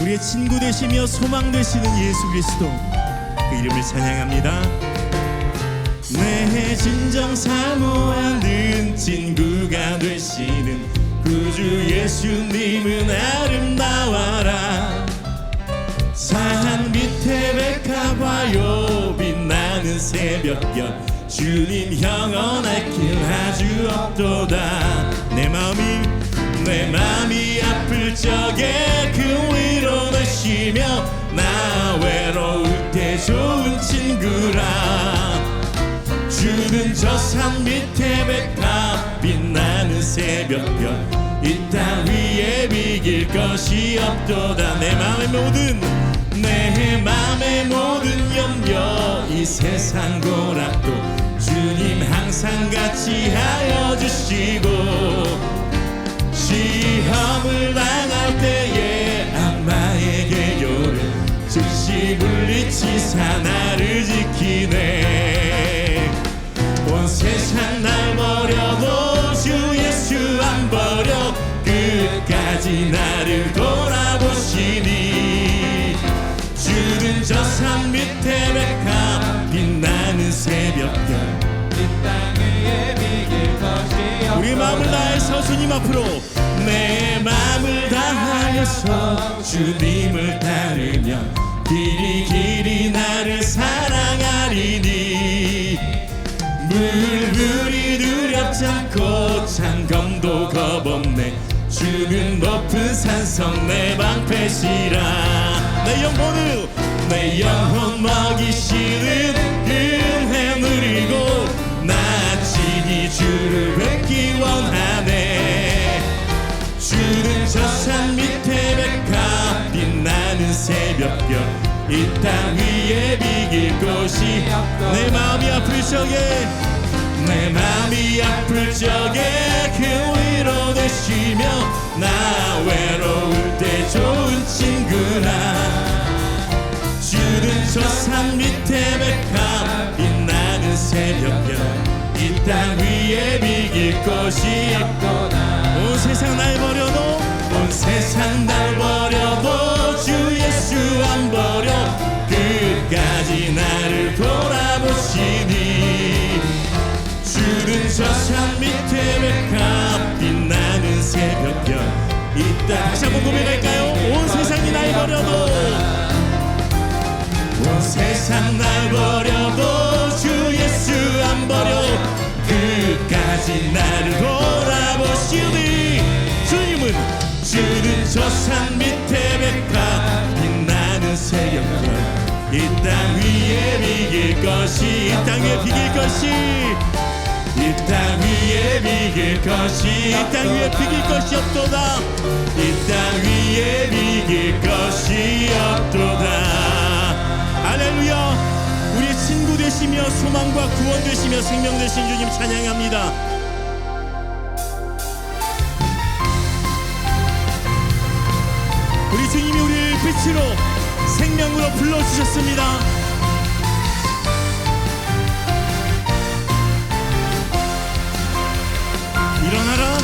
우리의 친구 되시며 소망 되시는 예수 그리스도. 그 이름을 찬양합니다. 내 진정 사모하는 친구가 되시는 구주 예수님은 아름다워라. 산 밑에 백합화요 빛나는 새벽별 주님 영원할 길 아주 없도다. 내 마음이 내 마음이 아플 적에 그 위 로 내쉬며 나 외로울 때 좋은 친구라. 주는 저산 밑에 백합 빛나는 새벽별. 이 땅 위에 비길 것이 없도다. 내 맘의 모든 내 맘의 모든 염려 이 세상 고락도 주님 항상 같이 하여 주시고 시험을 당할 때 물리치사 나를 지키네. 온 세상 날 버려도 주 예수 안 버려 끝까지 나를 돌아보시니. 주는 저 산 밑에 백합 빛나는 새벽별 우리 마음을 다해서 주님 앞으로 내 마음을 다하여서 주님을 따르며 길이 길이 나를 사랑하리니 물물이 두렵지 않고 장검도 겁없네 주는 높은 산성 내 방패시라 내 영혼을 내 영혼 먹이시는 은혜 누리고 나치기 주를 뵙기 원하 이 땅 위에 비길 곳이 내 마음이 아플 적에 내 마음이 아플 적에 그 위로 되시며 나 외로울 때 좋은 친구나. 주는 저산 밑에 백합 빛나는 새벽별 이 땅 위에 비길 것이 없도다 온 세상 날 버려도 온 세상 날 버려도 안 버려. 끝까지 나를 돌아보시니. 주는 저산 밑에 백합 빛나는 새벽별 이땅 다시 한번 고백할까요? 온 세상이 날 버려도. 온 세상 날 버려도 주 예수 안 버려. 끝까지 나를 돌아보시니. 주님은 주는 저산 밑에 새벽별 이땅 위에 비길 것이 이 땅에 비길 것이. 이 땅 위에 비길 것이 이 땅 위에 비길 것이 없도다. 이 땅 위에 비길 것이 없도다. 할렐루야. 우리의 친구 되시며 소망과 구원 되시며 생명 되신 주님 찬양합니다. 우리 주님이 우리를 빛으로 생명으로 불러주셨습니다. 일어나라.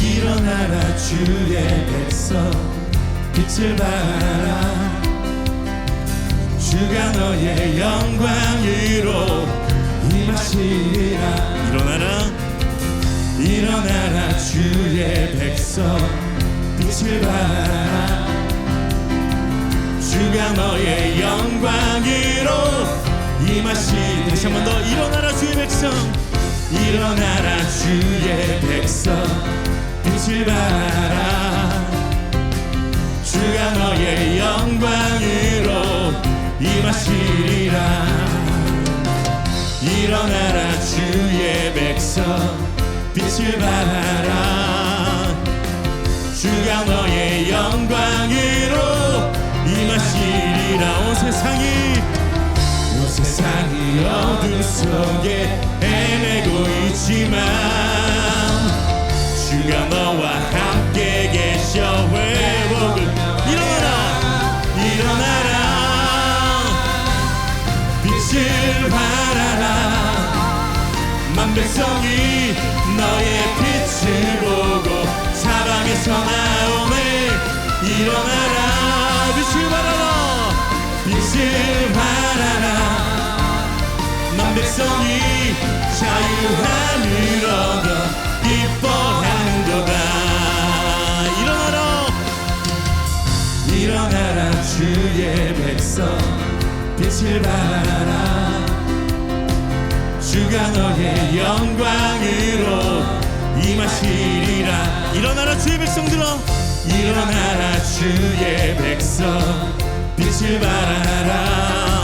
일어나라 주의 백성. 빛을 발하라. 주가 너의 영광으로 임하시리라. 일어나라. 일어나라 주의 백성. 빛을 발하라 주가 너의 영광으로 임하시리라 다시 한 번 더 일어나라 주의 백성. 일어나라 주의 백성. 빛을 발하라 주가 너의 영광으로 임하시리라. 일어나라 주의 백성. 빛을 발하라 주가 너의 영광으로 임하시리라 온 세상이. 온 세상이 어둠 속에 헤매고 있지만 주가 너와 함께 계셔 회복을 일어나라 일어나라. 빛을 발하라. 만 백성이 너의 빛을 보고 사방에서 나오네 일어나라 백성이 자유함을 얻어 기뻐하는도다 일어나라. 일어나라 주의 백성. 빛을 발하라. 주가 너의 영광으로 임하시리라. 일어나라 주의 백성들아 일어나라 주의 백성. 빛을 발하라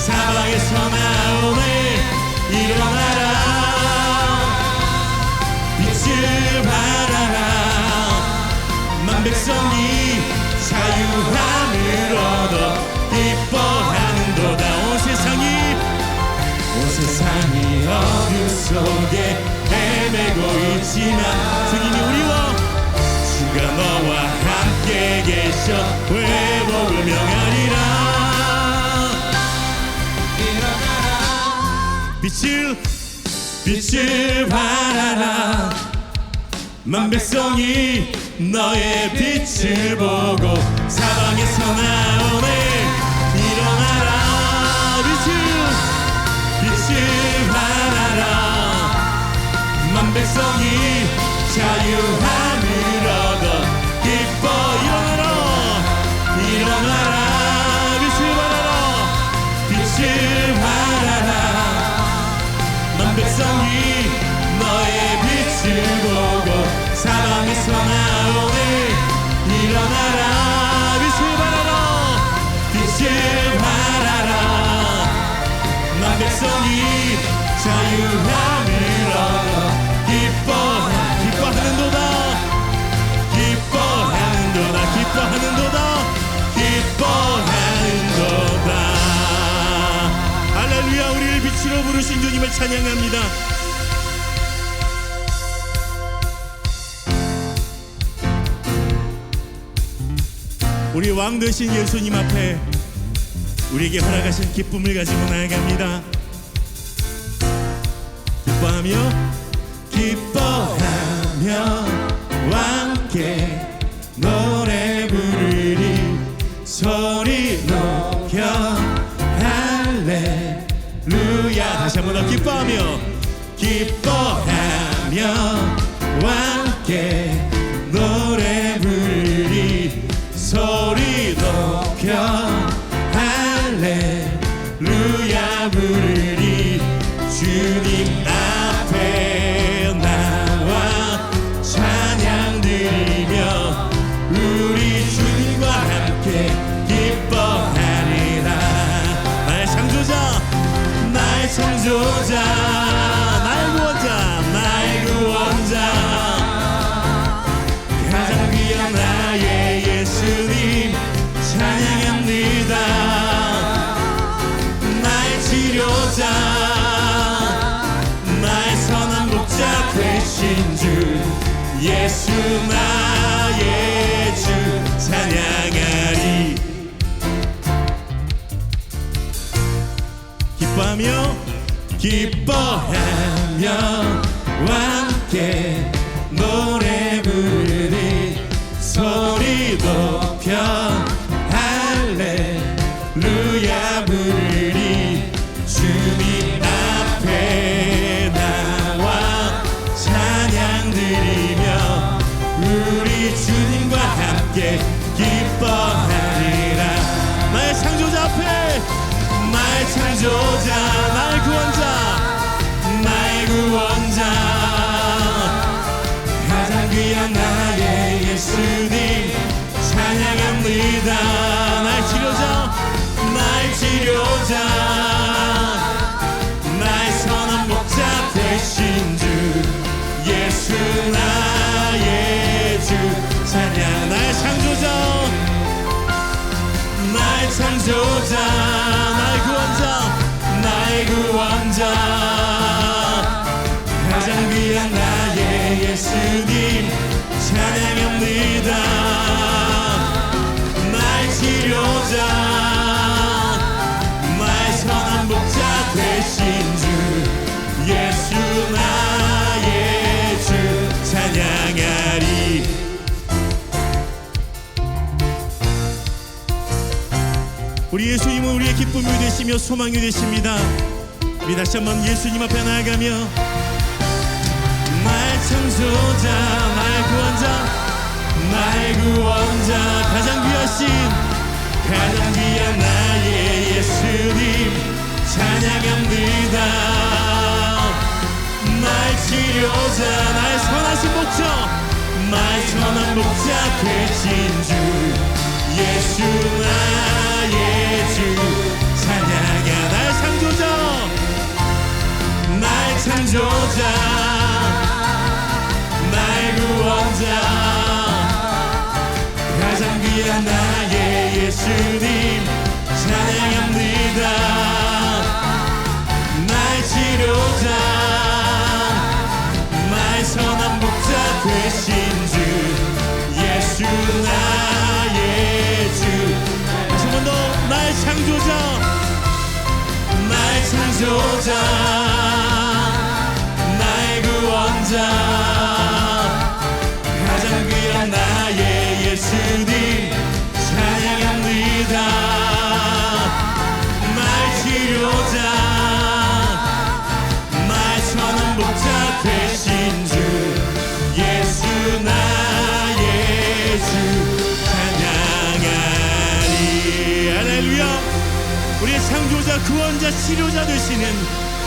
사방에서 나오네 일어나라. 빛을 발하라. 만 백성이 자유함을 얻어 기뻐하는도다. 온 세상이 온 세상이 어둠 속에 헤매고 있지만 주님이 우리와 주가 너와 함께 계셔 회복을 명하 빛을 빛을 발하라. 만 백성이 너의 빛을 보고 사방에서 나오네. 일어나라. 빛을 빛을 발하라. 만 백성이 자유함 빛을 발하라. 만 백성이 자유함을 얻어 기뻐 기뻐하는도다. 기뻐하는도다 기뻐하는도다. 기뻐하는도다. 할렐루야 우리를 빛으로 부르신 주님을 찬양합니다 우리 왕 되신 예수님 앞에 우리에게 허락하신 기쁨을 가지고 나아갑니다. 기뻐하며 기뻐하며 함께 노래 부르리. 소리 높여 할렐루야. 다시 한 번 더 기뻐하며 기뻐 예수 나의 주 찬양하리. 기뻐하며 기뻐하며 함께 노래 부르리 소리 높여 할렐루야 부르리 구조자 나의 구원자 나의 구원자. 가장 귀한 나의 예수님 찬양합니다. 나의 치료자 나의 치료자. 나의 선한 목자 대신 주 예수 나의 주. 찬양 나의 창조자 나의 창조자. 치료자. 나의 선한 목자 되신 주 예수 나의 주 찬양하리. 우리 예수님은 우리의 기쁨이 되시며 소망이 되십니다. 우리 다시 한번 예수님 앞에 나아가며 나의 창조자 나의 구원자 나의 구원자 가장 귀하신 가장 귀한 나의 예수님 찬양합니다. 나의 치료자 나의 선하신 목자 나의 선한 목자 되신 주 예수 나의 주 찬양하 나의 창조자 나의 창조자 나의 구원자. 가장 귀한 나의 예수님 찬양합니다. 나의 치료자 나의 선한 목자 되신 주 예수 나의 주. 다시 한번 더 나의 창조자 나의 창조자 우리의 창조자 구원자 치료자 되시는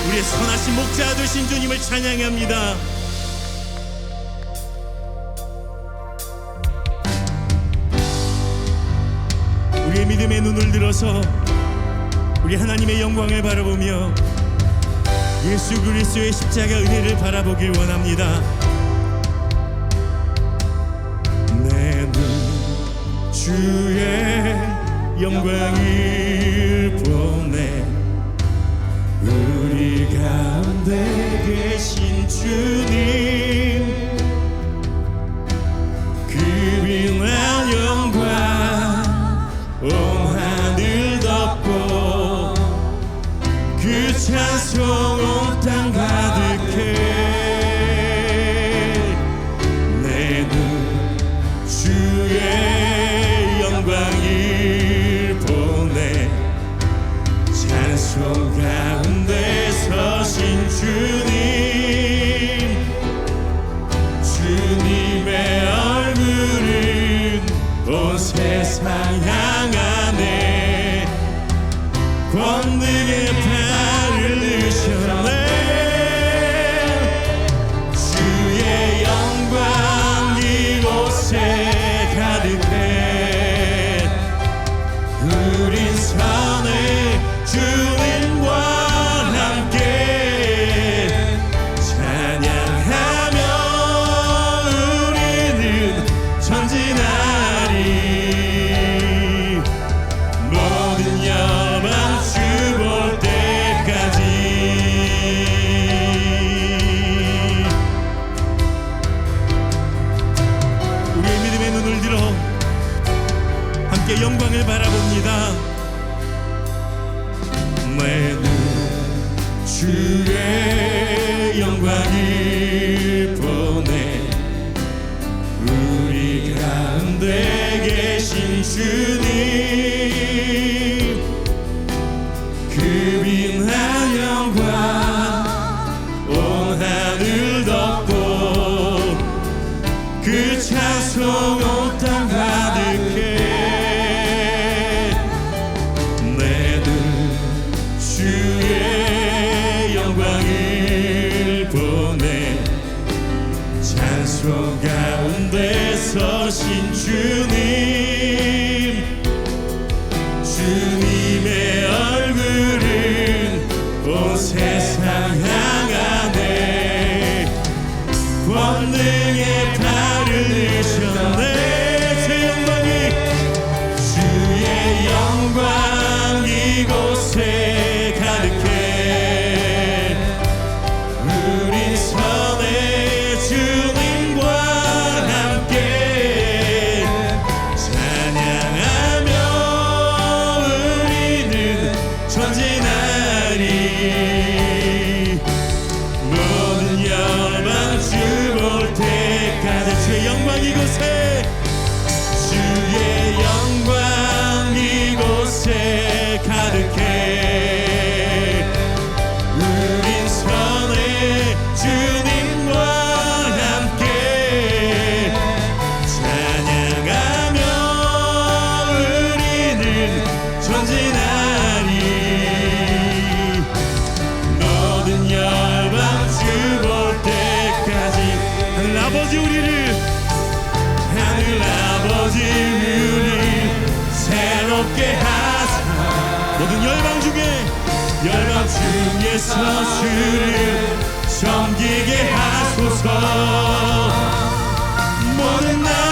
우리의 선하신 목자 되신 주님을 찬양합니다 우리의 믿음의 눈을 들어서 우리 하나님의 영광을 바라보며 예수 그리스도의 십자가 은혜를 바라보길 원합니다. 내 눈 주의 영광을 보내 우리 가운데 계신 주님 바라봅니다. 내눈 주의 영광을 보내 우리 가운데 계신 주님 가운데 서신 주님 주님의 얼굴은 온세 모든 열방 중에 열방 중에 선수를 섬기게 하소서. 모든 날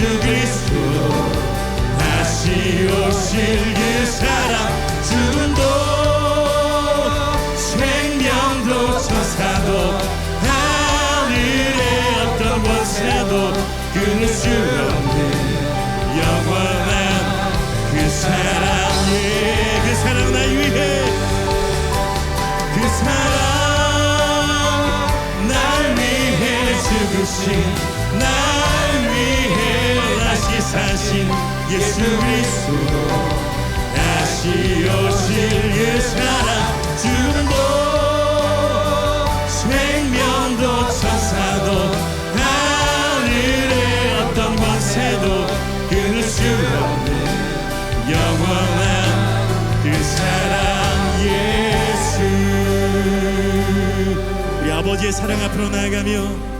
예수 그리스도 다시 오실 그 사랑 예수 그리스도 다시 오실 그 사랑 죽음도 생명도 천사도 하늘의 어떤 권세도 끊을 수 없는 영원한 그 사랑 예수. 우리 아버지의 사랑 앞으로 나아가며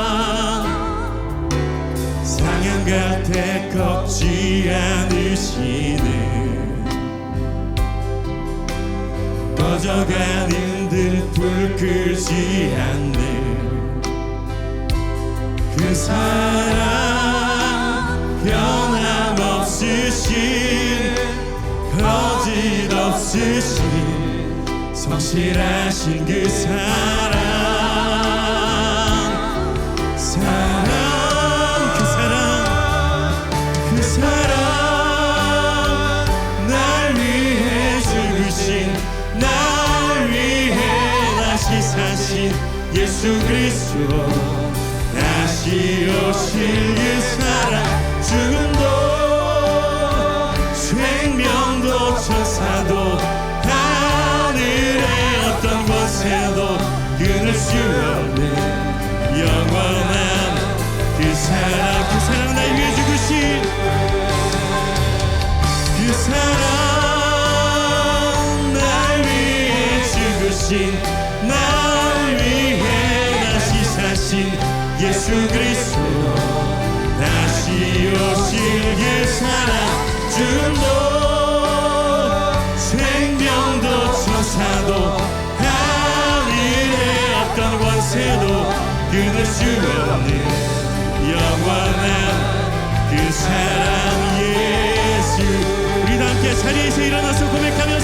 때 꺾지 않으시는 꺼져가는 듯 불 끄지 않는 그 사랑 변함없으신 거짓 없으신 성실하신 그 사랑. 사랑 예수 그리스도 다시 오실 그 사랑 죽음도 생명도 천사도 하늘의 어떤 곳에도 끊을 수 없는 영원한 그 사랑 그 사랑 날 위해 죽으신 그 사랑 날 위해 죽으신 예수 그리스도 다시 오실 그 사랑 죽음도 생명도 천사도 하늘의 어떤 권세도 끊을 수 없는 영원한 그 사랑 예수. 우리 다 함께 자리에서 일어나서 고백하며